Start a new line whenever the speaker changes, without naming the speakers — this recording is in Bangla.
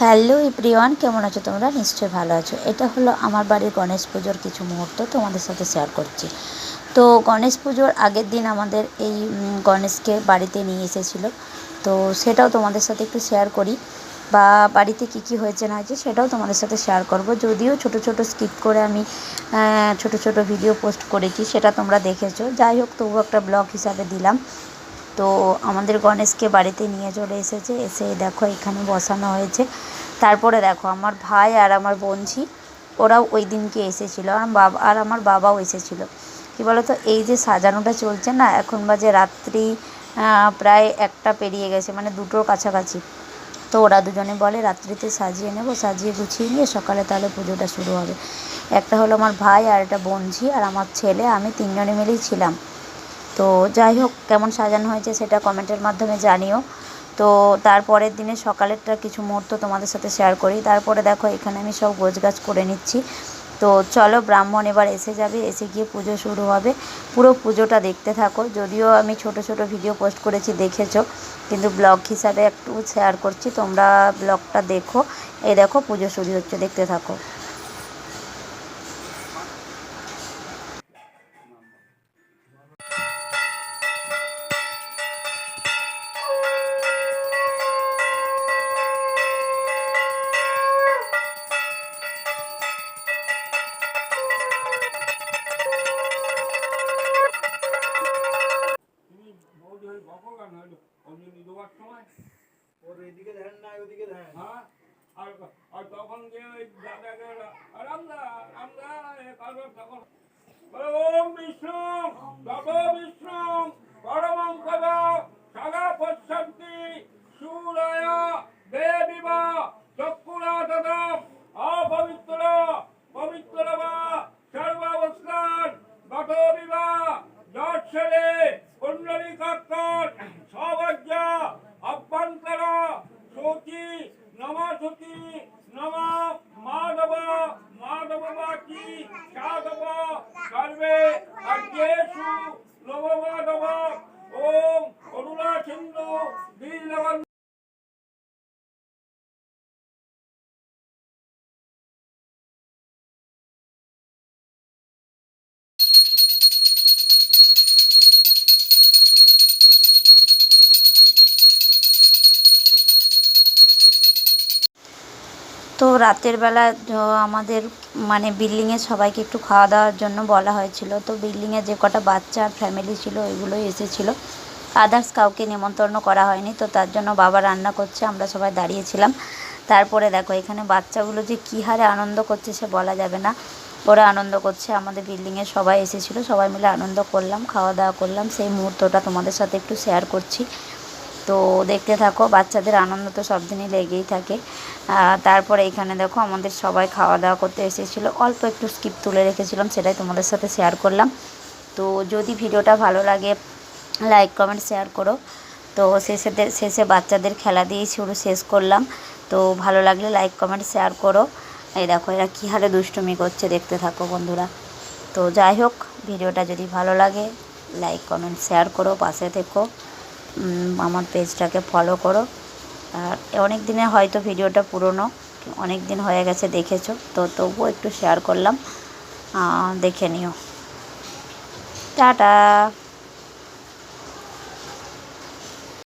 হ্যালো এভরিওয়ান, কেমন আছো তোমরা? নিশ্চয়ই ভালো আছো। এটা হলো আমার বাড়ির গণেশ পুজোর কিছু মুহূর্ত তোমাদের সাথে শেয়ার করছি। তো গণেশ পুজোর আগের দিন আমাদের এই গণেশকে বাড়িতে নিয়ে এসেছিল। তো সেটাও তোমাদের সাথে একটু শেয়ার করি। বা বাড়িতে কী কী হয়েছে না হয়েছে সেটাও তোমাদের সাথে শেয়ার করব। যদিও ছোট ছোট স্কিপ করে আমি ছোট ছোট ভিডিও পোস্ট করেছি, সেটা তোমরা দেখেছ। যাই হোক তবু একটা ব্লগ হিসাবে দিলাম। তো আমাদের গণেশকে বাড়িতে নিয়ে চলে এসেছে। এসে দেখো এখানে বসানো হয়েছে। তারপরে দেখো আমার ভাই আর আমার বোনঝি ওরাও ওই দিনকে এসেছিল। আর বাবা, আর আমার বাবাও এসেছিল। কী বলো তো এই যে সাজানোটা চলছে না, এখন বাজে রাত্রি প্রায় একটা পেরিয়ে গেছে মানে দুটোর কাছাকাছি। তো ওরা দুজনে বলে, রাত্রিতে সাজিয়ে নেব, সাজিয়ে গুছিয়ে নিয়ে সকালে তাহলে পুজোটা শুরু হবে। একটা হলো আমার ভাই আর একটা বোনঝি আর আমার ছেলে, আমি তিনজনে মিলেই ছিলাম। তো যাই হোক, কেমন সাজানো হয়েছে সেটা কমেন্টের মাধ্যমে জানিও। তো তারপরের দিনে সকালেরটা কিছু মুহূর্ত তোমাদের সাথে শেয়ার করি। তারপরে দেখো, এখানে আমি সব গোছগাছ করে নিচ্ছি। তো চলো, ব্রাহ্মণ এবার এসে যাবে, এসে গিয়ে পুজো শুরু হবে। পুরো পুজোটা দেখতে থাকো। যদিও আমি ছোট ছোট ভিডিও পোস্ট করেছি, দেখেছ। কিন্তু ব্লগ হিসাবে একটু শেয়ার করছি। তোমরা ব্লগটা দেখো। এই দেখো, পুজো শুরু হচ্ছে, দেখতে থাকো।
অঞ্জলি দেওয়ার সময়
ওর ধ্যান নাই ওদিকে ধ্যান
হ্যাঁ? আর আর তখন ওই রামদা তখন ওম বিষ্ণু বিষ্ণু পরমং সদা পশ্যন্তি অজ্ঞেষু নব মাধব ওম করুণা সিন্ধু
তো রাতের বেলা আমাদের মানে বিল্ডিংয়ে সবাইকে একটু খাওয়া দাওয়ার জন্য বলা হয়েছিল। তো বিল্ডিংয়ে যে কটা বাচ্চা ফ্যামিলি ছিল ওইগুলোই এসেছিল। আদার্স কাউকে নেমন্তন্ন করা হয়নি, তো তার জন্য বাবা রান্না করছে, আমরা সবাই দাঁড়িয়েছিলাম। তারপরে দেখো, এখানে বাচ্চাগুলো যে কী হারে আনন্দ করছে সে বলা যাবে না। ওরা আনন্দ করছে, আমাদের বিল্ডিংয়ে সবাই এসেছিল, সবাই মিলে আনন্দ করলাম, খাওয়া দাওয়া করলাম। সেই মুহূর্তটা তোমাদের সাথে একটু শেয়ার করছি। তো দেখতে থাকো, বাচ্চাদের আনন্দ তো সব দিনই লেগেই থাকে। তারপরে এখানে দেখো আমাদের সবাই খাওয়া দাওয়া করতে এসেছিল। অল্প একটু স্কিপ তুলে রেখেছিলাম, সেটাই তোমাদের সাথে শেয়ার করলাম। তো যদি ভিডিওটা ভালো লাগে লাইক কমেন্ট শেয়ার করো। তো শেষে শেষে বাচ্চাদের খেলা দিয়েই শুরু, শেষ করলাম। তো ভালো লাগলে লাইক কমেন্ট শেয়ার করো। এই দেখো এরা কী হারে দুষ্টুমি করছে, দেখতে থাকো বন্ধুরা। তো যাই হোক, ভিডিওটা যদি ভালো লাগে লাইক কমেন্ট শেয়ার করো, পাশে থেকো। আমার পেজটাকে ফলো করো। আর অনেক দিনে হয়তো ভিডিওটা পুরনো, অনেক দিন হয়ে গেছে দেখেছ, তো তবুও একটু শেয়ার করলাম। দেখে নিও। টাটা!